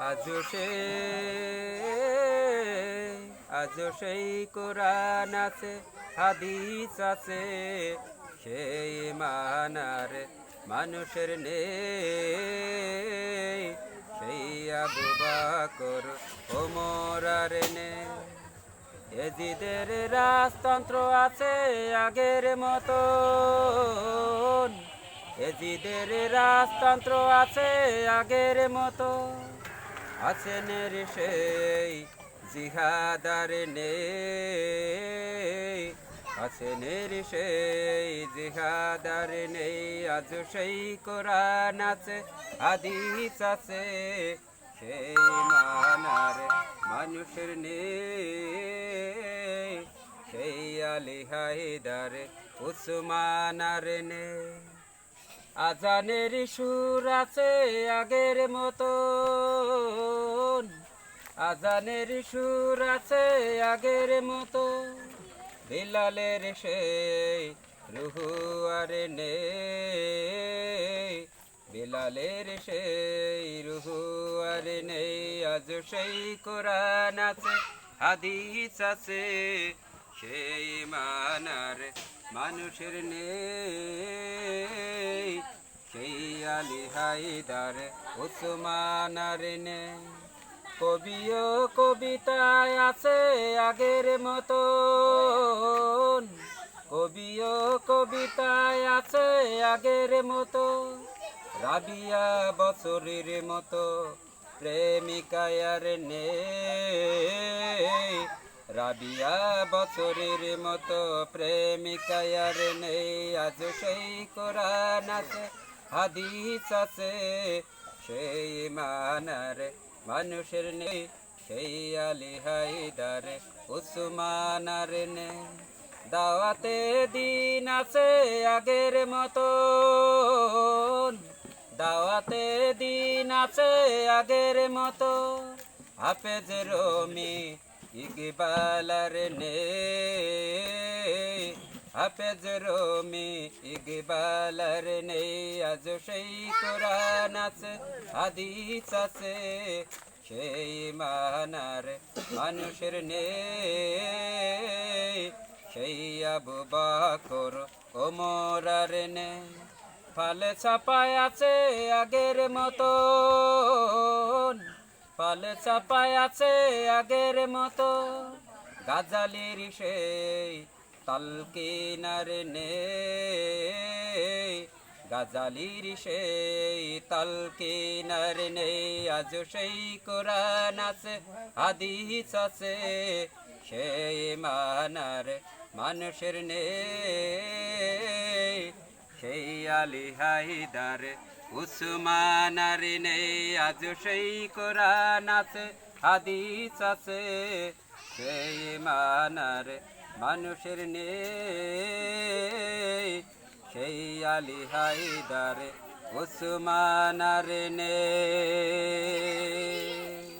আজও সে আজও সেই কোরআন আছে, হাদিস আছে। সেই মানার মানুষের নেই। সেই আবু বাকর ওমর আর নেই। এজিদের রাজতন্ত্র আছে আগের মতো এজিদের রাজতন্ত্র আছে আগের মতো আছেন রে সেই জিহাদার নেই। আছেন রে সেই জিহাদার নেই। আজ সেই কোরআন আছে, হাদিস আছে। সেই মানার মানুষের নেই। সেই আলী হায়দার, উসমানার নেই। আজানের সুর আছে আগের মতো। আজানের সুর আছে আগের মতো। বিলালের সেই রুহু আর নেই। বিলালের সেই রুহু আর নেই। আজ সেই কোরআন আছে, হাদিস আছে। সেই মানার মানুষের নেই। সেই আলী হায়দার উসমানার নেই। কবিও কবিতায় আছে আগের মতো কবিও কবিতায় আছে আগের মতো। রাবিয়া বছরের মতো প্রেমিকায়ার নে রাবিয়া বছরের মতো প্রেমিকায়ার নেই। আজ সেই কোরআন আছে, হাদিস আছে, সেই মানার মানুষের নেই সেই আলী হায়দার উসমানার নে দাওয়াতে দিন আছে আগের মতো দাওয়াতে দিন আছে আগের মতো হাফেজ রমি ইকবালার নেই হাফেজ রমি ইকবালার নেই, আজ সেই কোরআন আছে, হাদিস আছে। সেই মানার মানুষের নেই, সেই আবু বাকর ওমরার নেই। ফালে চাপায় আছে আগের মতো ফালে চাপায় আছে আগের মতো গাজালির সেই তালকিনার নেই, গাজালির সেই তালকিনার নেই, আজ সেই কোরআন আছে, হাদিস আছে সেই মানার মানুষের নে সেই আলী হায়দার, উসমানার নেই, আজ সেই কোরআন আছে, হাদিস আছে, সেই মানার মানুষের নে সেই আলি হায়দার উসমানার নেই।